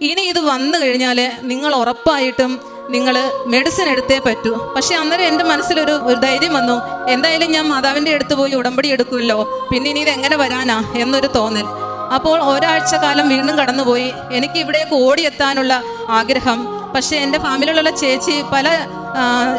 ഇനി ഇത് വന്നു കഴിഞ്ഞാൽ നിങ്ങൾ ഉറപ്പായിട്ടും നിങ്ങൾ മെഡിസിൻ എടുത്തേ പറ്റൂ. പക്ഷെ അന്നേരം എന്റെ മനസ്സിലൊരു ഒരു ധൈര്യം വന്നു. എന്തായാലും ഞാൻ മാതാവിന്റെ അടുത്ത് പോയി ഉടമ്പടി എടുക്കുമല്ലോ. പിന്നെ ഇനി ഇത് എങ്ങനെ വരാനാ? എന്നൊരു തോന്നൽ. അപ്പോൾ ഒരാഴ്ച കാലം വീണ്ടും കടന്നുപോയി. എനിക്ക് ഇവിടേക്ക് ഓടിയെത്താനുള്ള ആഗ്രഹം. പക്ഷേ എന്റെ ഫാമിലിയിലുള്ള ചേച്ചി പല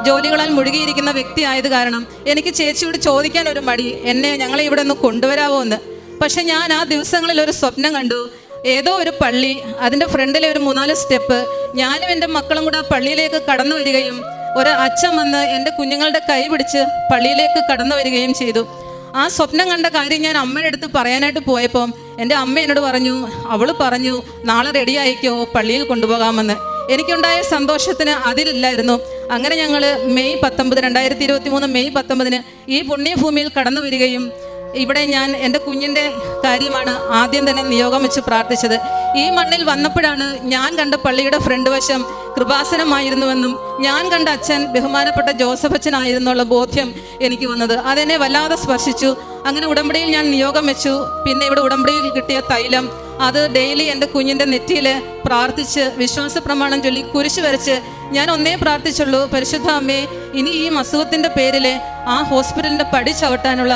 ജോലികളാൽ മുഴുകിയിരിക്കുന്ന വ്യക്തി ആയത് കാരണം എനിക്ക് ചേച്ചിയോട് ചോദിക്കാൻ ഒരു മടി. എന്നെ ഞങ്ങളെ ഇവിടെ ഒന്ന് കൊണ്ടുവരാവോ എന്ന്. പക്ഷെ ഞാൻ ആ ദിവസങ്ങളിൽ ഒരു സ്വപ്നം കണ്ടു. ഏതോ ഒരു പള്ളി അതിന്റെ ഫ്രണ്ടിലെ ഒരു മൂന്നാൽ സ്റ്റെപ്പ്. ഞാനും എന്റെ മക്കളും കൂടെ ആ പള്ളിയിലേക്ക് കടന്നു വരികയും ഒരു അച്ഛൻ വന്ന് എന്റെ കുഞ്ഞുങ്ങളുടെ കൈ പിടിച്ച് പള്ളിയിലേക്ക് കടന്നു വരികയും ചെയ്തു. ആ സ്വപ്നം കണ്ട കാര്യം ഞാൻ അമ്മയുടെ അടുത്ത് പറയാനായിട്ട് പോയപ്പോൾ എന്റെ അമ്മ എന്നോട് പറഞ്ഞു അവൾ പറഞ്ഞു നാളെ റെഡി ആയിക്കോ പള്ളിയിൽ കൊണ്ടുപോകാമെന്ന്. എനിക്കുണ്ടായ സന്തോഷത്തിന് അതിലില്ലായിരുന്നു. അങ്ങനെ ഞങ്ങൾ മെയ് പത്തൊമ്പത് രണ്ടായിരത്തി ഇരുപത്തി മൂന്ന് മെയ് പത്തൊമ്പതിന് ഈ പുണ്യഭൂമിയിൽ കടന്നു വരികയും ഇവിടെ ഞാൻ എന്റെ കുഞ്ഞിന്റെ കാര്യമാണ് ആദ്യം തന്നെ നിയോഗം വെച്ച് പ്രാർത്ഥിച്ചത്. ഈ മണ്ണിൽ വന്നപ്പോഴാണ് ഞാൻ കണ്ട പള്ളിയുടെ ഫ്രണ്ട് വശം കൃപാസനമായിരുന്നുവെന്നും ഞാൻ കണ്ട അച്ഛൻ ബഹുമാനപ്പെട്ട ജോസഫ് അച്ഛനായിരുന്നുള്ള ബോധ്യം എനിക്ക് വന്നത്. അതെന്നെ വല്ലാതെ സ്പർശിച്ചു. അങ്ങനെ ഉടമ്പടിയിൽ ഞാൻ നിയോഗം വെച്ചു. പിന്നെ ഇവിടെ ഉടമ്പടിയിൽ കിട്ടിയ തൈലം അത് ഡെയിലി എന്റെ കുഞ്ഞിന്റെ നെറ്റിയിൽ പ്രാർത്ഥിച്ച് വിശ്വാസ പ്രമാണം ചൊല്ലി കുരിശ് വരച്ച് ഞാൻ ഒന്നേ പ്രാർത്ഥിച്ചുള്ളൂ. പരിശുദ്ധ അമ്മേ ഇനി ഈ അസുഖത്തിന്റെ പേരിൽ ആ ഹോസ്പിറ്റലിന്റെ പടി ചവിട്ടാനുള്ള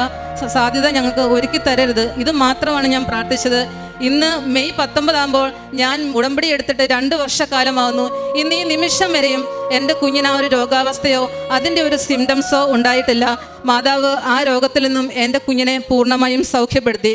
സാധ്യത ഞങ്ങൾക്ക് ഒരുക്കി തരരുത്. ഇത് മാത്രമാണ് ഞാൻ പ്രാർത്ഥിച്ചത്. ഇന്ന് മെയ് പത്തൊമ്പതാകുമ്പോൾ ഞാൻ ഉടമ്പടി എടുത്തിട്ട് രണ്ട് വർഷക്കാലമാകുന്നു ഇന്ന് ഈ നിമിഷം വരെയും എന്റെ കുഞ്ഞിന് ആ ഒരു രോഗാവസ്ഥയോ അതിന്റെ ഒരു സിംറ്റംസോ ഉണ്ടായിട്ടില്ല. മാതാവ് ആ രോഗത്തിൽ നിന്നും എന്റെ കുഞ്ഞിനെ പൂർണമായും സൗഖ്യപ്പെടുത്തി.